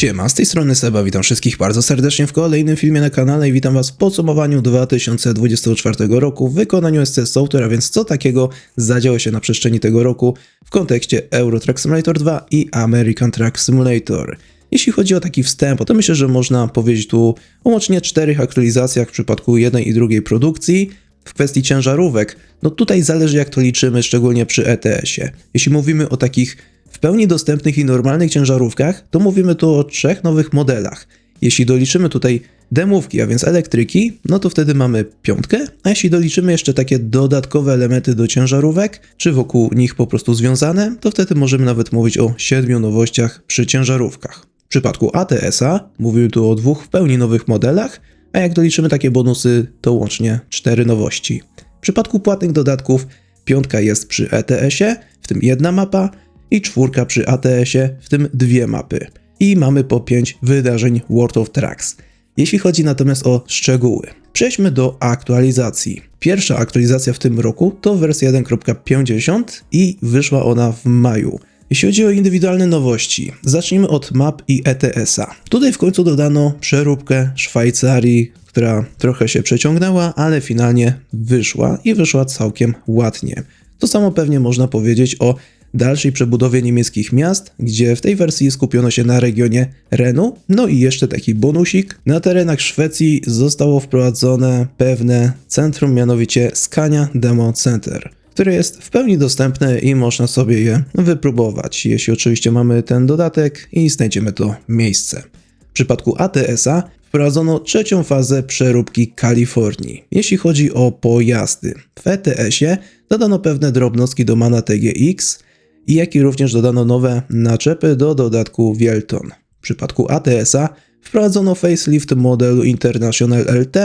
Siema, z tej strony Seba, witam wszystkich bardzo serdecznie w kolejnym filmie na kanale i witam was w podsumowaniu 2024 roku w wykonaniu SC Software, a więc co takiego zadziało się na przestrzeni tego roku w kontekście Euro Truck Simulator 2 i American Truck Simulator. Jeśli chodzi o taki wstęp, to myślę, że można powiedzieć tu o łącznie czterech aktualizacjach w przypadku jednej i drugiej produkcji. W kwestii ciężarówek, no tutaj zależy jak to liczymy, szczególnie przy ETS-ie. Jeśli mówimy o takich w pełni dostępnych i normalnych ciężarówkach, to mówimy tu o trzech nowych modelach. Jeśli doliczymy tutaj demówki, a więc elektryki, no to wtedy mamy piątkę, a jeśli doliczymy jeszcze takie dodatkowe elementy do ciężarówek, czy wokół nich po prostu związane, to wtedy możemy nawet mówić o siedmiu nowościach przy ciężarówkach. W przypadku ATS-a mówimy tu o dwóch w pełni nowych modelach, a jak doliczymy takie bonusy, to łącznie cztery nowości. W przypadku płatnych dodatków piątka jest przy ETS-ie, w tym jedna mapa, i czwórka przy ATS-ie, w tym dwie mapy. I mamy po 5 wydarzeń World of Trucks. Jeśli chodzi natomiast o szczegóły, przejdźmy do aktualizacji. Pierwsza aktualizacja w tym roku to wersja 1.50 i wyszła ona w maju. Jeśli chodzi o indywidualne nowości, zacznijmy od map i ETS-a. Tutaj w końcu dodano przeróbkę Szwajcarii, która trochę się przeciągnęła, ale finalnie wyszła i wyszła całkiem ładnie. To samo pewnie można powiedzieć o dalszej przebudowie niemieckich miast, gdzie w tej wersji skupiono się na regionie Renu. No i jeszcze taki bonusik. Na terenach Szwecji zostało wprowadzone pewne centrum, mianowicie Scania Demo Center które jest w pełni dostępne i można sobie je wypróbować, jeśli oczywiście mamy ten dodatek i znajdziemy to miejsce. W przypadku ATS-a wprowadzono trzecią fazę przeróbki Kalifornii. Jeśli chodzi o pojazdy, w ETS-ie dodano pewne drobnostki do Mana TGX, jak i również dodano nowe naczepy do dodatku Wielton. W przypadku ATS-a wprowadzono facelift modelu International LT,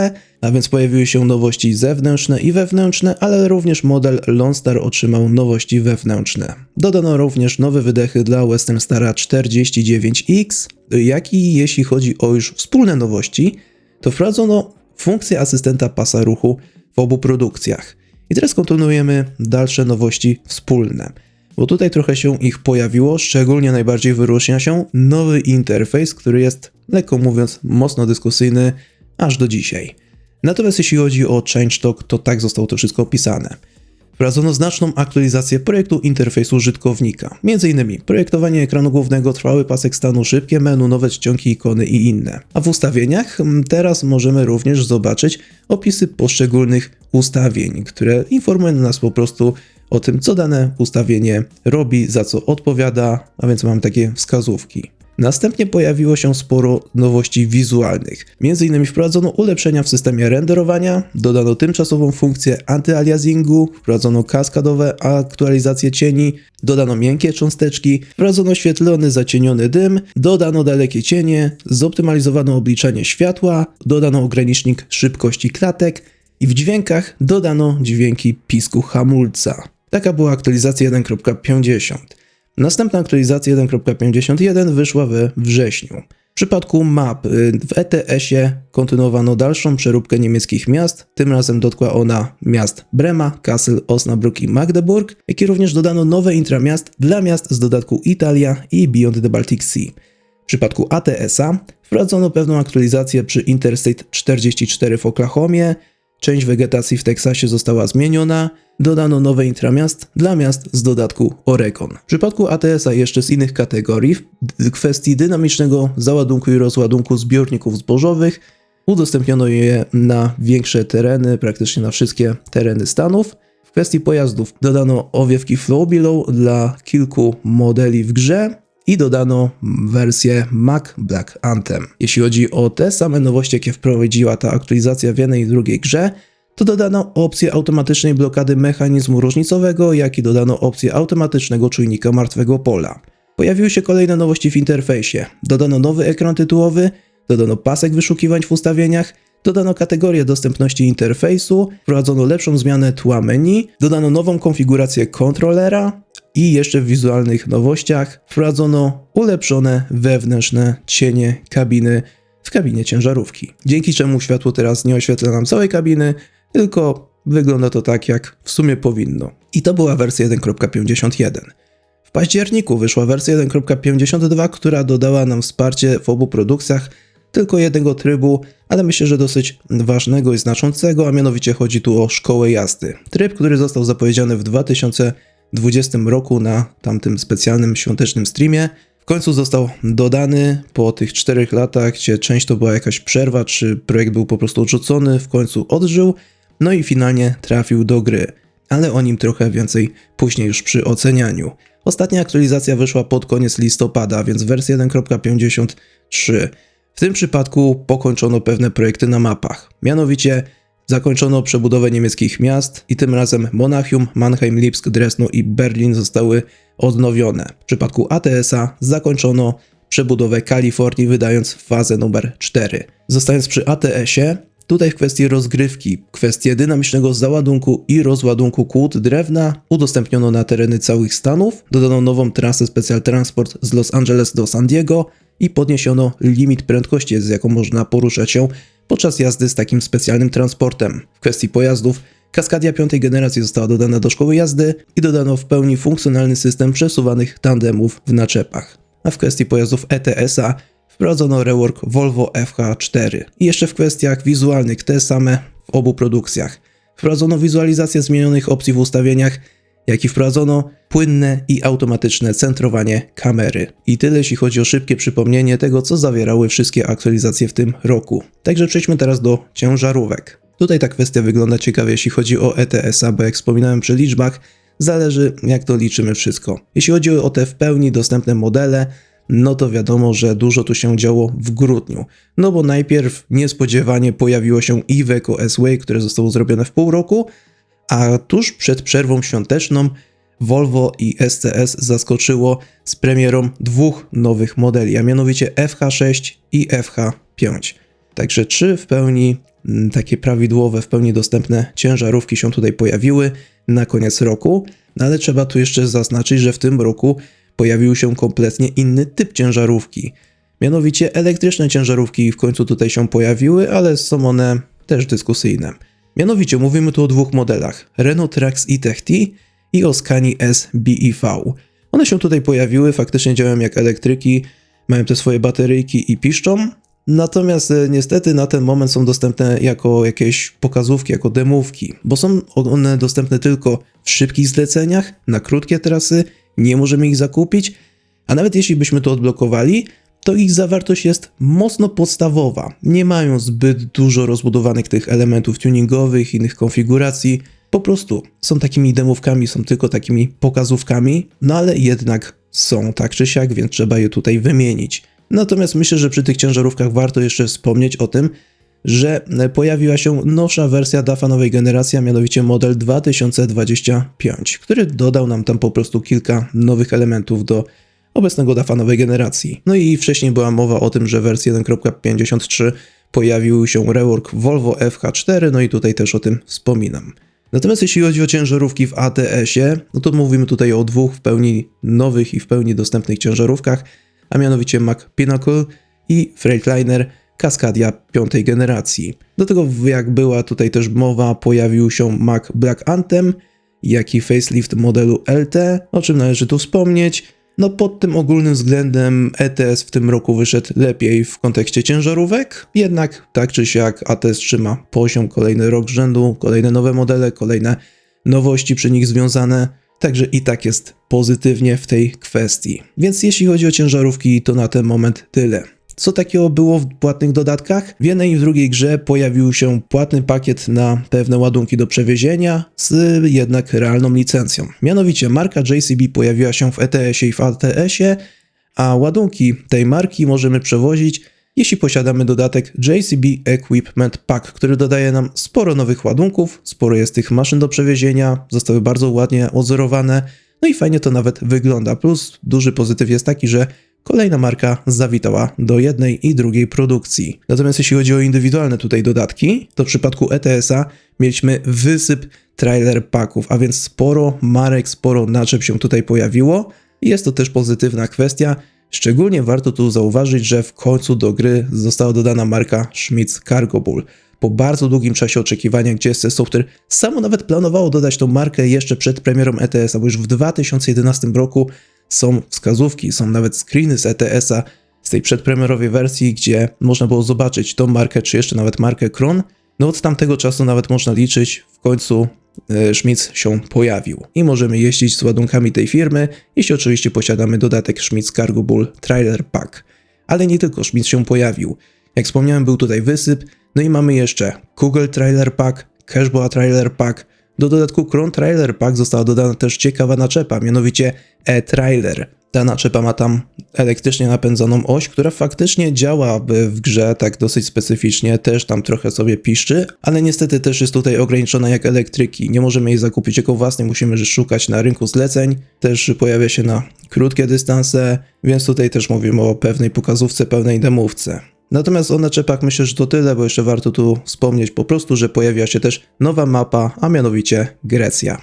a więc pojawiły się nowości zewnętrzne i wewnętrzne, ale również model Lone Star otrzymał nowości wewnętrzne. Dodano również nowe wydechy dla Western Stara 49X, jak i jeśli chodzi o już wspólne nowości, to wprowadzono funkcję asystenta pasa ruchu w obu produkcjach. I teraz kontynuujemy dalsze nowości wspólne bo tutaj trochę się ich pojawiło, szczególnie najbardziej wyróżnia się nowy interfejs, który jest, lekko mówiąc, mocno dyskusyjny aż do dzisiaj. Natomiast jeśli chodzi o ChangeTalk, to tak zostało to wszystko opisane. Wprowadzono znaczną aktualizację projektu interfejsu użytkownika, m.in. projektowanie ekranu głównego, trwały pasek stanu, szybkie menu, nowe czcionki, ikony i inne. A w ustawieniach teraz możemy również zobaczyć opisy poszczególnych ustawień, które informują nas po prostu o tym, co dane ustawienie robi, za co odpowiada, a więc mam takie wskazówki. Następnie pojawiło się sporo nowości wizualnych. Między innymi wprowadzono ulepszenia w systemie renderowania, dodano tymczasową funkcję antyaliasingu, wprowadzono kaskadowe aktualizacje cieni, dodano miękkie cząsteczki, wprowadzono świetlony, zacieniony dym, dodano dalekie cienie, zoptymalizowano obliczenie światła, dodano ogranicznik szybkości klatek i w dźwiękach dodano dźwięki pisku hamulca. Taka była aktualizacja 1.50. Następna aktualizacja 1.51 wyszła we wrześniu. W przypadku map y, w ETS-ie kontynuowano dalszą przeróbkę niemieckich miast, tym razem dotkła ona miast Brema, Kassel, Osnabrück i Magdeburg, jak i również dodano nowe intra miast dla miast z dodatku Italia i Beyond the Baltic Sea. W przypadku ATS-a wprowadzono pewną aktualizację przy Interstate 44 w Oklahomie, Część wegetacji w Teksasie została zmieniona, dodano nowe intramiast dla miast z dodatku Oregon. W przypadku ATS-a jeszcze z innych kategorii, w kwestii dynamicznego załadunku i rozładunku zbiorników zbożowych, udostępniono je na większe tereny, praktycznie na wszystkie tereny Stanów. W kwestii pojazdów dodano owiewki Flow Below dla kilku modeli w grze, i dodano wersję Mac Black Anthem. Jeśli chodzi o te same nowości, jakie wprowadziła ta aktualizacja w jednej i drugiej grze, to dodano opcję automatycznej blokady mechanizmu różnicowego, jak i dodano opcję automatycznego czujnika martwego pola. Pojawiły się kolejne nowości w interfejsie. Dodano nowy ekran tytułowy, dodano pasek wyszukiwań w ustawieniach, dodano kategorię dostępności interfejsu, wprowadzono lepszą zmianę tła menu, dodano nową konfigurację kontrolera, i jeszcze w wizualnych nowościach wprowadzono ulepszone wewnętrzne cienie kabiny w kabinie ciężarówki. Dzięki czemu światło teraz nie oświetla nam całej kabiny, tylko wygląda to tak, jak w sumie powinno. I to była wersja 1.51. W październiku wyszła wersja 1.52, która dodała nam wsparcie w obu produkcjach tylko jednego trybu, ale myślę, że dosyć ważnego i znaczącego, a mianowicie chodzi tu o szkołę jazdy. Tryb, który został zapowiedziany w 2020 roku na tamtym specjalnym świątecznym streamie, w końcu został dodany po tych czterech latach, gdzie część to była jakaś przerwa, czy projekt był po prostu odrzucony, w końcu odżył, no i finalnie trafił do gry. Ale o nim trochę więcej później już przy ocenianiu. Ostatnia aktualizacja wyszła pod koniec listopada, więc wersja 1.53. W tym przypadku pokończono pewne projekty na mapach. Mianowicie zakończono przebudowę niemieckich miast i tym razem Monachium, Mannheim, Lipsk, Dresno i Berlin zostały odnowione. W przypadku ATS-a zakończono przebudowę Kalifornii, wydając fazę numer 4. Zostając przy ATS-ie, tutaj w kwestii rozgrywki, kwestię dynamicznego załadunku i rozładunku kłód drewna udostępniono na tereny całych Stanów, dodano nową trasę Special Transport z Los Angeles do San Diego i podniesiono limit prędkości, z jaką można poruszać się podczas jazdy z takim specjalnym transportem. W kwestii pojazdów, Kaskadia piątej generacji została dodana do szkoły jazdy i dodano w pełni funkcjonalny system przesuwanych tandemów w naczepach. A w kwestii pojazdów ETS-a wprowadzono rework Volvo FH4. I jeszcze w kwestiach wizualnych te same w obu produkcjach. Wprowadzono wizualizację zmienionych opcji w ustawieniach, jak i wprowadzono płynne i automatyczne centrowanie kamery. I tyle jeśli chodzi o szybkie przypomnienie tego, co zawierały wszystkie aktualizacje w tym roku. Także przejdźmy teraz do ciężarówek. Tutaj ta kwestia wygląda ciekawie, jeśli chodzi o ETS-a, bo jak wspominałem przy liczbach, zależy jak to liczymy wszystko. Jeśli chodzi o te w pełni dostępne modele, no to wiadomo, że dużo tu się działo w grudniu. No bo najpierw niespodziewanie pojawiło się Iveco S-Way, które zostało zrobione w pół roku, a tuż przed przerwą świąteczną Volvo i SCS zaskoczyło z premierą dwóch nowych modeli, a mianowicie FH6 i FH5. Także trzy w pełni mm, takie prawidłowe, w pełni dostępne ciężarówki się tutaj pojawiły na koniec roku, no ale trzeba tu jeszcze zaznaczyć, że w tym roku pojawił się kompletnie inny typ ciężarówki. Mianowicie elektryczne ciężarówki w końcu tutaj się pojawiły, ale są one też dyskusyjne. Mianowicie mówimy tu o dwóch modelach: Renault Trax e-Tech i o Scani S BEV. One się tutaj pojawiły, faktycznie działają jak elektryki, mają te swoje bateryjki i piszczą, Natomiast e, niestety na ten moment są dostępne jako jakieś pokazówki, jako demówki, bo są one dostępne tylko w szybkich zleceniach, na krótkie trasy, nie możemy ich zakupić, a nawet jeśli byśmy to odblokowali, to ich zawartość jest mocno podstawowa. Nie mają zbyt dużo rozbudowanych tych elementów tuningowych, innych konfiguracji. Po prostu są takimi demówkami, są tylko takimi pokazówkami, no ale jednak są tak czy siak, więc trzeba je tutaj wymienić. Natomiast myślę, że przy tych ciężarówkach warto jeszcze wspomnieć o tym, że pojawiła się nowsza wersja DAFA nowej generacji, a mianowicie model 2025, który dodał nam tam po prostu kilka nowych elementów do obecnego DAFA nowej generacji. No i wcześniej była mowa o tym, że wersji 1.53 pojawił się rework Volvo FH4, no i tutaj też o tym wspominam. Natomiast jeśli chodzi o ciężarówki w ATS-ie, no to mówimy tutaj o dwóch w pełni nowych i w pełni dostępnych ciężarówkach, a mianowicie Mac Pinnacle i Freightliner Cascadia piątej generacji. Do tego, jak była tutaj też mowa, pojawił się Mac Black Anthem, jak i facelift modelu LT, o czym należy tu wspomnieć. No pod tym ogólnym względem ETS w tym roku wyszedł lepiej w kontekście ciężarówek, jednak tak czy siak ATS trzyma poziom kolejny rok rzędu, kolejne nowe modele, kolejne nowości przy nich związane. Także i tak jest pozytywnie w tej kwestii. Więc jeśli chodzi o ciężarówki, to na ten moment tyle. Co takiego było w płatnych dodatkach? W jednej i w drugiej grze pojawił się płatny pakiet na pewne ładunki do przewiezienia z jednak realną licencją. Mianowicie marka JCB pojawiła się w ETS-ie i w ATS-ie, a ładunki tej marki możemy przewozić jeśli posiadamy dodatek JCB Equipment Pack, który dodaje nam sporo nowych ładunków, sporo jest tych maszyn do przewiezienia, zostały bardzo ładnie odzorowane, no i fajnie to nawet wygląda. Plus duży pozytyw jest taki, że kolejna marka zawitała do jednej i drugiej produkcji. Natomiast jeśli chodzi o indywidualne tutaj dodatki, to w przypadku ETS-a mieliśmy wysyp trailer packów, a więc sporo marek, sporo naczep się tutaj pojawiło. Jest to też pozytywna kwestia, Szczególnie warto tu zauważyć, że w końcu do gry została dodana marka Schmitz Cargo Bull. po bardzo długim czasie oczekiwania, gdzie SC Software samo nawet planowało dodać tą markę jeszcze przed premierą ETS-a, bo już w 2011 roku są wskazówki, są nawet screeny z ETS-a, z tej przedpremierowej wersji, gdzie można było zobaczyć tą markę, czy jeszcze nawet markę Kron. No od tamtego czasu nawet można liczyć, w końcu e, Schmitz się pojawił i możemy jeździć z ładunkami tej firmy, jeśli oczywiście posiadamy dodatek Schmitz Cargo Bull Trailer Pack. Ale nie tylko Schmitz się pojawił. Jak wspomniałem, był tutaj wysyp, no i mamy jeszcze Google Trailer Pack, Cashboa Trailer Pack. Do dodatku Kron Trailer Pack została dodana też ciekawa naczepa, mianowicie e-trailer. Ta naczepa ma tam elektrycznie napędzoną oś, która faktycznie działa w grze tak dosyć specyficznie, też tam trochę sobie piszczy, ale niestety też jest tutaj ograniczona jak elektryki. Nie możemy jej zakupić jako własnej, musimy szukać na rynku zleceń. Też pojawia się na krótkie dystanse, więc tutaj też mówimy o pewnej pokazówce, pewnej demówce. Natomiast o naczepach myślę, że to tyle, bo jeszcze warto tu wspomnieć po prostu, że pojawia się też nowa mapa, a mianowicie Grecja.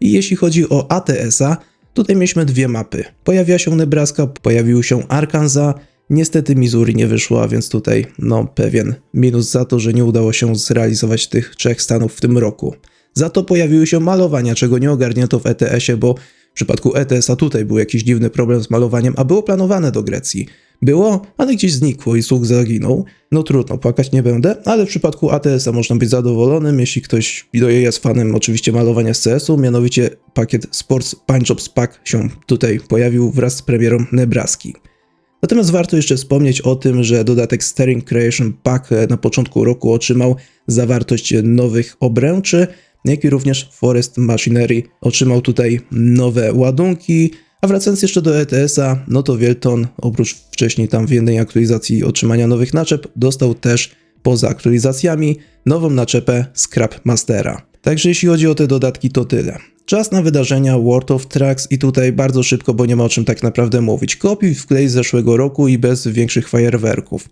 I jeśli chodzi o ATS-a, tutaj mieliśmy dwie mapy. Pojawiła się Nebraska, pojawił się Arkansas, niestety Missouri nie wyszło, a więc tutaj no pewien minus za to, że nie udało się zrealizować tych trzech stanów w tym roku. Za to pojawiły się malowania, czego nie ogarnięto w ETS-ie, bo w przypadku ETS-a tutaj był jakiś dziwny problem z malowaniem, a było planowane do Grecji. Było, ale gdzieś znikło i słuch zaginął. No trudno, płakać nie będę, ale w przypadku ATS-a można być zadowolonym, jeśli ktoś jest fanem oczywiście malowania z CS-u, mianowicie pakiet Sports Punch Jobs Pack się tutaj pojawił wraz z premierą Nebraski. Natomiast warto jeszcze wspomnieć o tym, że dodatek Steering Creation Pack na początku roku otrzymał zawartość nowych obręczy, jak i również Forest Machinery otrzymał tutaj nowe ładunki, a wracając jeszcze do ETS-a, no to Wielton oprócz wcześniej tam w jednej aktualizacji otrzymania nowych naczep, dostał też poza aktualizacjami nową naczepę Scrap Mastera. Także jeśli chodzi o te dodatki to tyle. Czas na wydarzenia World of Tracks i tutaj bardzo szybko, bo nie ma o czym tak naprawdę mówić. Kopiuj wklej z zeszłego roku i bez większych fajerwerków.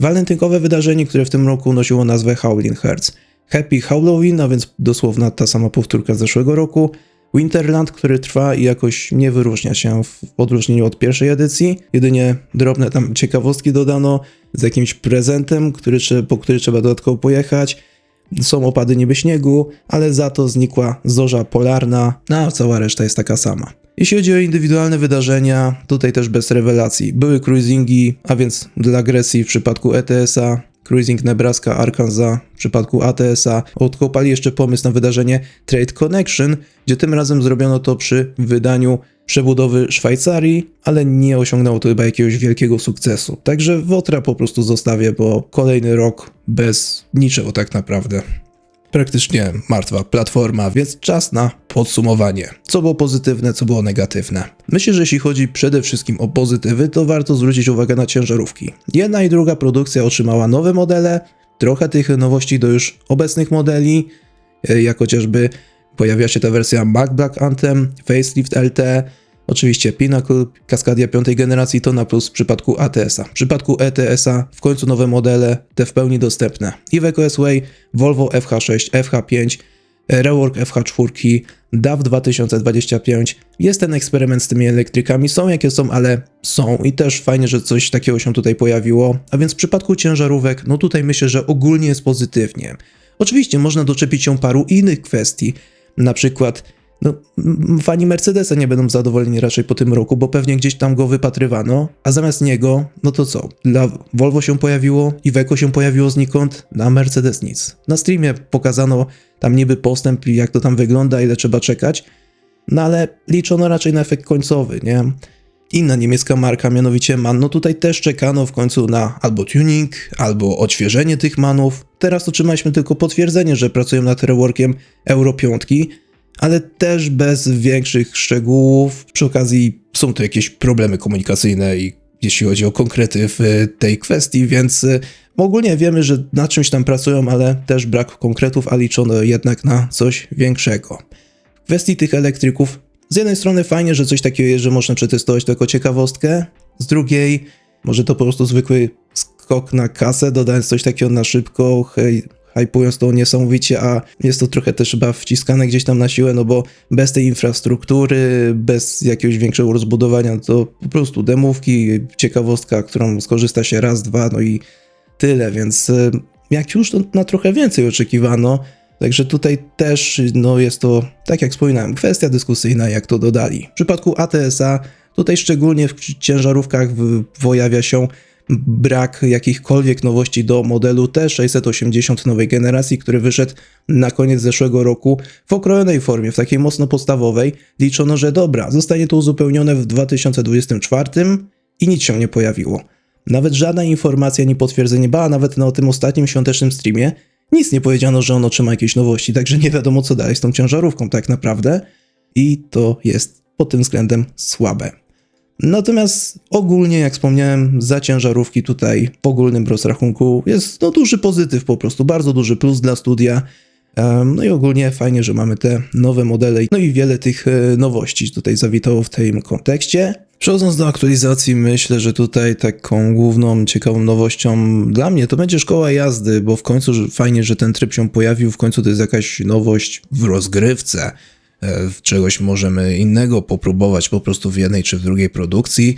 Walentynkowe wydarzenie, które w tym roku nosiło nazwę Howling Hearts. Happy Halloween, a więc dosłowna ta sama powtórka z zeszłego roku. Winterland, który trwa i jakoś nie wyróżnia się w odróżnieniu od pierwszej edycji. Jedynie drobne tam ciekawostki dodano z jakimś prezentem, który, po który trzeba dodatkowo pojechać. Są opady niby śniegu, ale za to znikła zorza polarna, no a cała reszta jest taka sama. Jeśli chodzi o indywidualne wydarzenia, tutaj też bez rewelacji. Były cruisingi, a więc dla Grecji w przypadku ETS-a, Cruising Nebraska, Arkansas w przypadku ATS-a odkopali jeszcze pomysł na wydarzenie Trade Connection, gdzie tym razem zrobiono to przy wydaniu przebudowy Szwajcarii, ale nie osiągnęło to chyba jakiegoś wielkiego sukcesu. Także Wotra po prostu zostawię, bo kolejny rok bez niczego tak naprawdę praktycznie martwa platforma, więc czas na podsumowanie. Co było pozytywne, co było negatywne. Myślę, że jeśli chodzi przede wszystkim o pozytywy, to warto zwrócić uwagę na ciężarówki. Jedna i druga produkcja otrzymała nowe modele, trochę tych nowości do już obecnych modeli, e, jak chociażby pojawia się ta wersja Mac Black Anthem, Facelift LT, Oczywiście Pinnacle, Cascadia piątej generacji to na plus w przypadku ATS-a. W przypadku ETS-a w końcu nowe modele, te w pełni dostępne. Iveco S-Way, Volvo FH6, FH5, Rework FH4, DAF 2025. Jest ten eksperyment z tymi elektrykami, są jakie są, ale są i też fajnie, że coś takiego się tutaj pojawiło. A więc w przypadku ciężarówek, no tutaj myślę, że ogólnie jest pozytywnie. Oczywiście można doczepić się paru innych kwestii, na przykład no, fani Mercedesa nie będą zadowoleni raczej po tym roku, bo pewnie gdzieś tam go wypatrywano, a zamiast niego, no to co? Dla Volvo się pojawiło, Iveco się pojawiło znikąd, na Mercedes nic. Na streamie pokazano tam niby postęp i jak to tam wygląda, ile trzeba czekać, no ale liczono raczej na efekt końcowy, nie? Inna niemiecka marka, mianowicie MAN, no tutaj też czekano w końcu na albo tuning, albo odświeżenie tych manów. Teraz otrzymaliśmy tylko potwierdzenie, że pracują nad reworkiem Euro 5, ale też bez większych szczegółów. Przy okazji są tu jakieś problemy komunikacyjne i jeśli chodzi o konkrety w tej kwestii, więc y, ogólnie wiemy, że na czymś tam pracują, ale też brak konkretów, a liczono jednak na coś większego. W kwestii tych elektryków, z jednej strony fajnie, że coś takiego jest, że można przetestować to jako ciekawostkę, z drugiej może to po prostu zwykły skok na kasę, dodając coś takiego na szybko, hej, hypując to niesamowicie, a jest to trochę też chyba wciskane gdzieś tam na siłę, no bo bez tej infrastruktury, bez jakiegoś większego rozbudowania, to po prostu demówki, ciekawostka, którą skorzysta się raz, dwa, no i tyle, więc y, jak już to na trochę więcej oczekiwano. Także tutaj też no jest to, tak jak wspominałem, kwestia dyskusyjna, jak to dodali. W przypadku ATS-a, tutaj szczególnie w ciężarówkach pojawia się brak jakichkolwiek nowości do modelu T680 nowej generacji, który wyszedł na koniec zeszłego roku w okrojonej formie, w takiej mocno podstawowej. Liczono, że dobra, zostanie to uzupełnione w 2024 i nic się nie pojawiło. Nawet żadna informacja, ani potwierdzenie, ba, nawet na tym ostatnim świątecznym streamie nic nie powiedziano, że on otrzyma jakieś nowości, także nie wiadomo co dalej z tą ciężarówką tak naprawdę i to jest pod tym względem słabe. Natomiast ogólnie, jak wspomniałem, za ciężarówki tutaj w ogólnym rozrachunku jest no, duży pozytyw po prostu, bardzo duży plus dla studia. No i ogólnie fajnie, że mamy te nowe modele, no i wiele tych e, nowości tutaj zawitało w tym kontekście. Przechodząc do aktualizacji, myślę, że tutaj taką główną ciekawą nowością dla mnie to będzie szkoła jazdy, bo w końcu fajnie, że ten tryb się pojawił, w końcu to jest jakaś nowość w rozgrywce. E, czegoś możemy innego popróbować po prostu w jednej czy w drugiej produkcji.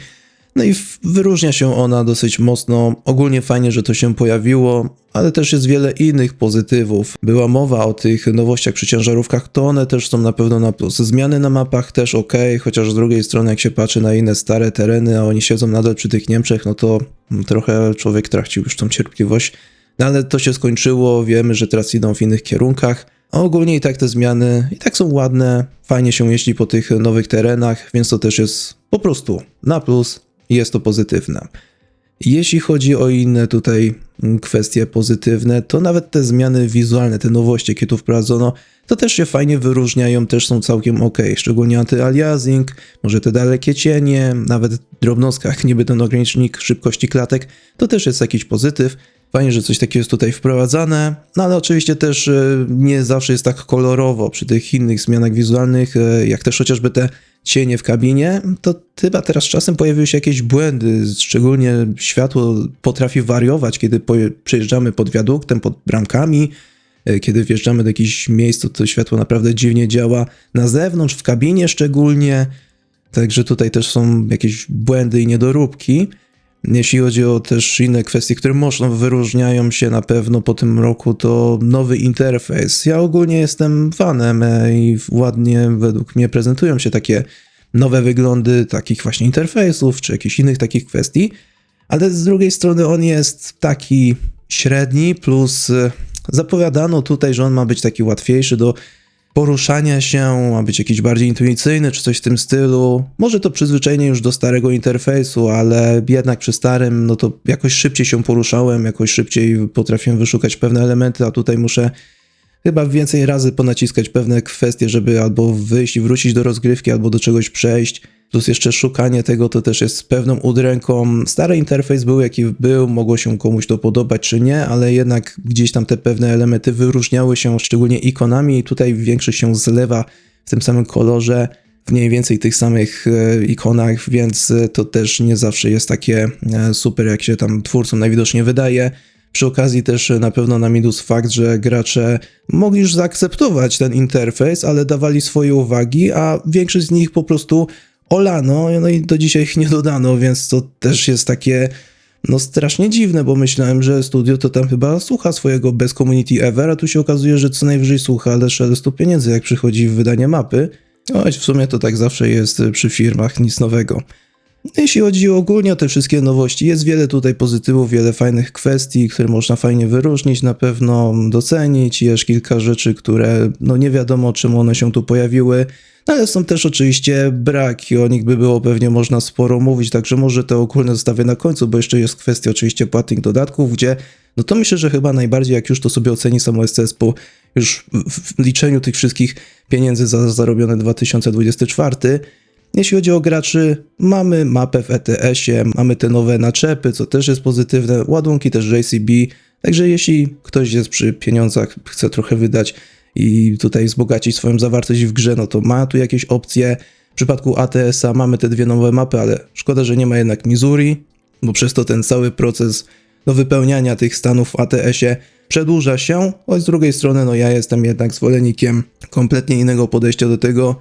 No i wyróżnia się ona dosyć mocno. Ogólnie fajnie, że to się pojawiło, ale też jest wiele innych pozytywów. Była mowa o tych nowościach przy ciężarówkach, to one też są na pewno na plus. Zmiany na mapach też ok, chociaż z drugiej strony, jak się patrzy na inne stare tereny, a oni siedzą nadal przy tych Niemczech, no to trochę człowiek tracił już tą cierpliwość. No ale to się skończyło, wiemy, że teraz idą w innych kierunkach. Ogólnie i tak te zmiany i tak są ładne, fajnie się jeździ po tych nowych terenach, więc to też jest po prostu na plus i jest to pozytywne. Jeśli chodzi o inne tutaj kwestie pozytywne, to nawet te zmiany wizualne, te nowości, jakie tu wprowadzono, to też się fajnie wyróżniają, też są całkiem ok. Szczególnie anty-aliasing, może te dalekie cienie, nawet drobnostka, jak niby ten ogranicznik szybkości klatek, to też jest jakiś pozytyw. Fajnie, że coś takiego jest tutaj wprowadzane, no ale oczywiście też e, nie zawsze jest tak kolorowo przy tych innych zmianach wizualnych, e, jak też chociażby te cienie w kabinie, to chyba teraz czasem pojawiły się jakieś błędy, szczególnie światło potrafi wariować, kiedy przejeżdżamy pod wiaduktem, pod bramkami, e, kiedy wjeżdżamy do jakichś miejsc, to, to światło naprawdę dziwnie działa, na zewnątrz, w kabinie szczególnie, Także tutaj też są jakieś błędy i niedoróbki. Jeśli chodzi o też inne kwestie, które mocno wyróżniają się na pewno po tym roku, to nowy interfejs. Ja ogólnie jestem fanem e, i ładnie według mnie prezentują się takie nowe wyglądy takich właśnie interfejsów, czy jakichś innych takich kwestii, ale z drugiej strony on jest taki średni, plus e, zapowiadano tutaj, że on ma być taki łatwiejszy do poruszania się, ma być jakiś bardziej intuicyjny, czy coś w tym stylu. Może to przyzwyczajenie już do starego interfejsu, ale jednak przy starym, no to jakoś szybciej się poruszałem, jakoś szybciej potrafiłem wyszukać pewne elementy, a tutaj muszę chyba więcej razy ponaciskać pewne kwestie, żeby albo wyjść i wrócić do rozgrywki, albo do czegoś przejść. Plus jeszcze szukanie tego to też jest pewną udręką. Stary interfejs był jaki był, mogło się komuś to podobać czy nie, ale jednak gdzieś tam te pewne elementy wyróżniały się, szczególnie ikonami i tutaj większość się zlewa w tym samym kolorze, w mniej więcej tych samych e, ikonach, więc e, to też nie zawsze jest takie e, super, jak się tam twórcom najwidoczniej wydaje. Przy okazji też na pewno na minus fakt, że gracze mogli już zaakceptować ten interfejs, ale dawali swoje uwagi, a większość z nich po prostu olano, no i do dzisiaj ich nie dodano, więc to też jest takie no strasznie dziwne, bo myślałem, że studio to tam chyba słucha swojego Best Community Ever, a tu się okazuje, że co najwyżej słucha, ale szelestu pieniędzy, jak przychodzi wydanie mapy. No choć w sumie to tak zawsze jest przy firmach, nic nowego. Jeśli chodzi ogólnie o te wszystkie nowości, jest wiele tutaj pozytywów, wiele fajnych kwestii, które można fajnie wyróżnić, na pewno docenić. Jest kilka rzeczy, które no nie wiadomo czemu one się tu pojawiły, no ale są też oczywiście braki, o nich by było pewnie można sporo mówić, także może te ogólne zostawię na końcu, bo jeszcze jest kwestia oczywiście płatnych dodatków, gdzie no to myślę, że chyba najbardziej jak już to sobie oceni samo SCS po już w, w liczeniu tych wszystkich pieniędzy za zarobione 2024, jeśli chodzi o graczy, mamy mapę w ETS-ie, mamy te nowe naczepy, co też jest pozytywne, ładunki też JCB, także jeśli ktoś jest przy pieniądzach, chce trochę wydać i tutaj wzbogacić swoją zawartość w grze, no to ma tu jakieś opcje. W przypadku ATS-a mamy te dwie nowe mapy, ale szkoda, że nie ma jednak Missouri, bo przez to ten cały proces do wypełniania tych stanów w ATS-ie przedłuża się, choć z drugiej strony no ja jestem jednak zwolennikiem kompletnie innego podejścia do tego,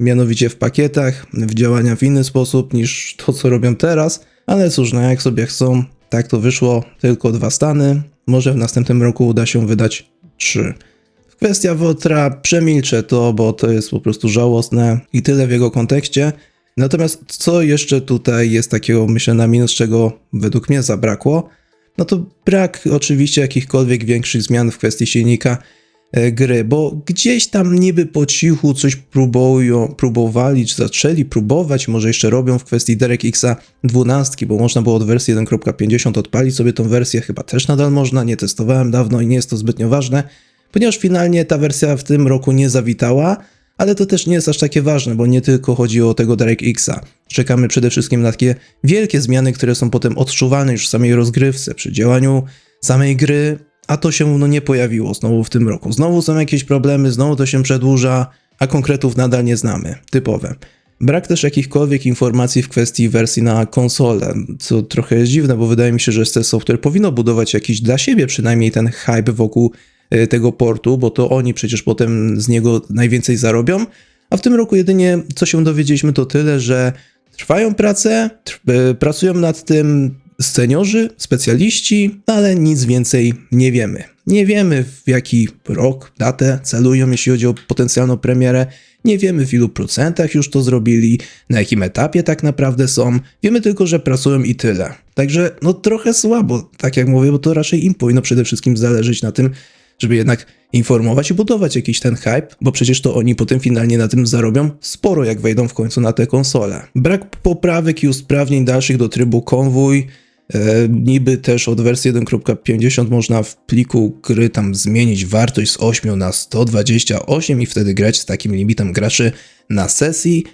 mianowicie w pakietach, w działania w inny sposób niż to, co robią teraz, ale cóż, no jak sobie chcą, tak to wyszło, tylko dwa stany, może w następnym roku uda się wydać 3. Kwestia Wotra, przemilczę to, bo to jest po prostu żałosne i tyle w jego kontekście. Natomiast co jeszcze tutaj jest takiego, myślę, na minus, czego według mnie zabrakło, no to brak oczywiście jakichkolwiek większych zmian w kwestii silnika gry, bo gdzieś tam niby po cichu coś próbują, próbowali, czy zaczęli próbować, może jeszcze robią w kwestii DirectXa 12, bo można było od wersji 1.50 odpalić sobie tą wersję, chyba też nadal można, nie testowałem dawno i nie jest to zbytnio ważne, ponieważ finalnie ta wersja w tym roku nie zawitała, ale to też nie jest aż takie ważne, bo nie tylko chodzi o tego DirectXa. Czekamy przede wszystkim na takie wielkie zmiany, które są potem odczuwalne już w samej rozgrywce, przy działaniu samej gry, a to się no, nie pojawiło znowu w tym roku. Znowu są jakieś problemy, znowu to się przedłuża, a konkretów nadal nie znamy. Typowe. Brak też jakichkolwiek informacji w kwestii wersji na konsolę, co trochę jest dziwne, bo wydaje mi się, że ST Software powinno budować jakiś dla siebie przynajmniej ten hype wokół e, tego portu, bo to oni przecież potem z niego najwięcej zarobią. A w tym roku jedynie co się dowiedzieliśmy to tyle, że trwają prace, tr- e, pracują nad tym seniorzy, specjaliści, ale nic więcej nie wiemy. Nie wiemy w jaki rok, datę celują, jeśli chodzi o potencjalną premierę. Nie wiemy w ilu procentach już to zrobili, na jakim etapie tak naprawdę są. Wiemy tylko, że pracują i tyle. Także no trochę słabo, tak jak mówię, bo to raczej im powinno przede wszystkim zależeć na tym, żeby jednak informować i budować jakiś ten hype, bo przecież to oni potem finalnie na tym zarobią sporo, jak wejdą w końcu na te konsole. Brak poprawek i usprawnień dalszych do trybu konwój. E, niby też od wersji 1.50 można w pliku gry tam zmienić wartość z 8 na 128 i wtedy grać z takim limitem graczy na sesji,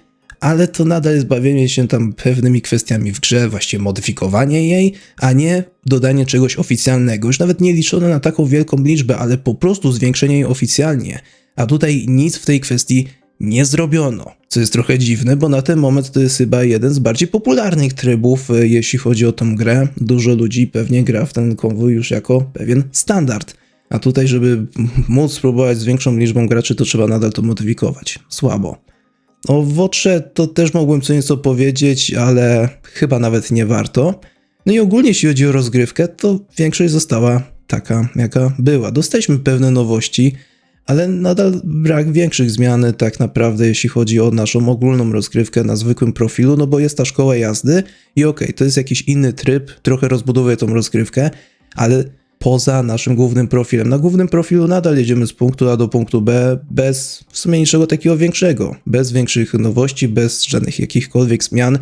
ale to nadal jest bawienie się tam pewnymi kwestiami w grze, właściwie modyfikowanie jej, a nie dodanie czegoś oficjalnego. Już nawet nie liczone na taką wielką liczbę, ale po prostu zwiększenie jej oficjalnie. A tutaj nic w tej kwestii nie zrobiono. Co jest trochę dziwne, bo na ten moment to jest chyba jeden z bardziej popularnych trybów, e, jeśli chodzi o tą grę. Dużo ludzi pewnie gra w ten konwój już jako pewien standard. A tutaj, żeby móc spróbować z większą liczbą graczy, to trzeba nadal to modyfikować. Słabo. O Wotrze to też mogłem co nieco powiedzieć, ale chyba nawet nie warto. No i ogólnie jeśli chodzi o rozgrywkę, to większość została taka, jaka była. Dostaliśmy pewne nowości, ale nadal brak większych zmian tak naprawdę, jeśli chodzi o naszą ogólną rozgrywkę na zwykłym profilu, no bo jest ta szkoła jazdy i okej, okay, to jest jakiś inny tryb, trochę rozbudowuje tą rozgrywkę, ale poza naszym głównym profilem. Na głównym profilu nadal jedziemy z punktu A do punktu B bez w sumie niczego takiego większego, bez większych nowości, bez żadnych jakichkolwiek zmian.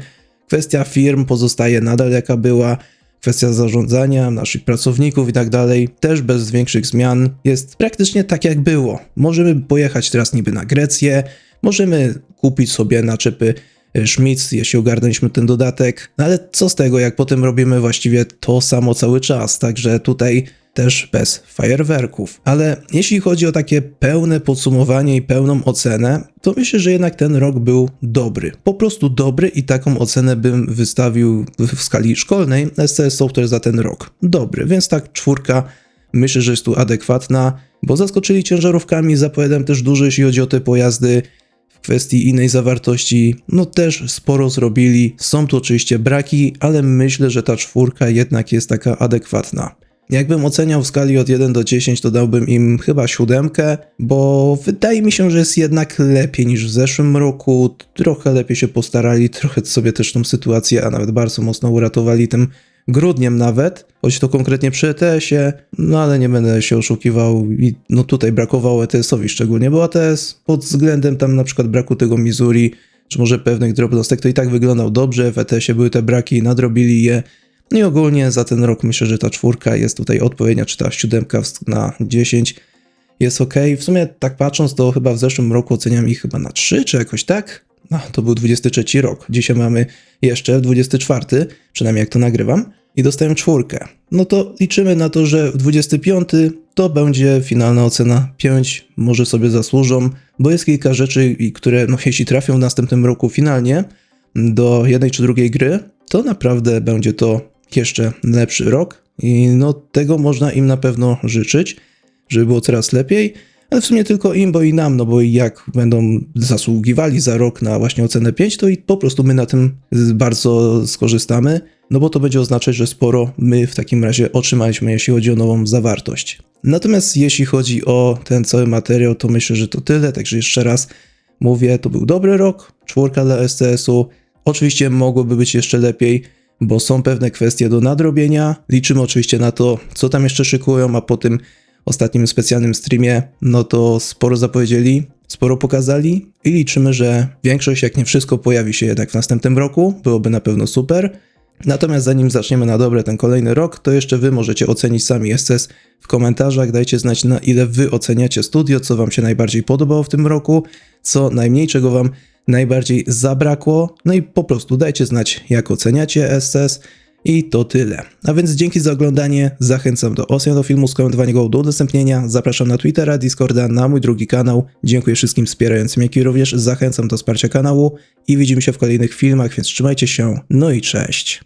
Kwestia firm pozostaje nadal jaka była, kwestia zarządzania, naszych pracowników i tak dalej, też bez większych zmian, jest praktycznie tak jak było. Możemy pojechać teraz niby na Grecję, możemy kupić sobie naczepy e, Schmitz, jeśli ogarnęliśmy ten dodatek, no ale co z tego, jak potem robimy właściwie to samo cały czas, także tutaj też bez fajerwerków. Ale jeśli chodzi o takie pełne podsumowanie i pełną ocenę, to myślę, że jednak ten rok był dobry. Po prostu dobry i taką ocenę bym wystawił w skali szkolnej SCS Software za ten rok. Dobry, więc tak czwórka myślę, że jest tu adekwatna, bo zaskoczyli ciężarówkami, zapowiadam też dużo, jeśli chodzi o te pojazdy. W kwestii innej zawartości, no też sporo zrobili. Są tu oczywiście braki, ale myślę, że ta czwórka jednak jest taka adekwatna. Jakbym oceniał w skali od 1 do 10, to dałbym im chyba siódemkę, bo wydaje mi się, że jest jednak lepiej niż w zeszłym roku. Trochę lepiej się postarali, trochę sobie też tą sytuację, a nawet bardzo mocno uratowali tym grudniem nawet, choć to konkretnie przy ETS-ie, no ale nie będę się oszukiwał i no tutaj brakowało ETS-owi szczególnie, bo ATS pod względem tam na przykład braku tego Missouri, czy może pewnych drobnostek, to i tak wyglądał dobrze, w ETS-ie były te braki, nadrobili je, no i ogólnie za ten rok myślę, że ta czwórka jest tutaj odpowiednia, czy ta siódemka na 10 jest ok. W sumie tak patrząc, to chyba w zeszłym roku oceniam ich chyba na 3, czy jakoś tak. No, to był 23 rok. Dzisiaj mamy jeszcze 24, przynajmniej jak to nagrywam, i dostałem czwórkę. No to liczymy na to, że w 25 to będzie finalna ocena 5, może sobie zasłużą, bo jest kilka rzeczy, które, no, jeśli trafią w następnym roku finalnie do jednej czy drugiej gry, to naprawdę będzie to jeszcze lepszy rok i no tego można im na pewno życzyć, żeby było coraz lepiej. ale w sumie tylko im, bo i nam, no bo jak będą zasługiwali za rok na właśnie ocenę 5, to i po prostu my na tym bardzo skorzystamy, no bo to będzie oznaczać, że sporo my w takim razie otrzymaliśmy, jeśli chodzi o nową zawartość. Natomiast jeśli chodzi o ten cały materiał, to myślę, że to tyle, także jeszcze raz mówię, to był dobry rok, czwórka dla STS-u, oczywiście mogłoby być jeszcze lepiej, bo są pewne kwestie do nadrobienia. Liczymy oczywiście na to, co tam jeszcze szykują, a po tym ostatnim specjalnym streamie, no to sporo zapowiedzieli, sporo pokazali i liczymy, że większość, jak nie wszystko, pojawi się jednak w następnym roku. Byłoby na pewno super. Natomiast zanim zaczniemy na dobre ten kolejny rok, to jeszcze wy możecie ocenić sami SCS w komentarzach. Dajcie znać, na ile wy oceniacie studio, co wam się najbardziej podobało w tym roku, co najmniej, czego wam najbardziej zabrakło. No i po prostu dajcie znać, jak oceniacie SCS. I to tyle. A więc dzięki za oglądanie. Zachęcam do oceny filmu, skomentowania go, do udostępnienia. Zapraszam na Twittera, Discorda, na mój drugi kanał. Dziękuję wszystkim wspierającym, jak i również zachęcam do wsparcia kanału. I widzimy się w kolejnych filmach, więc trzymajcie się. No i cześć.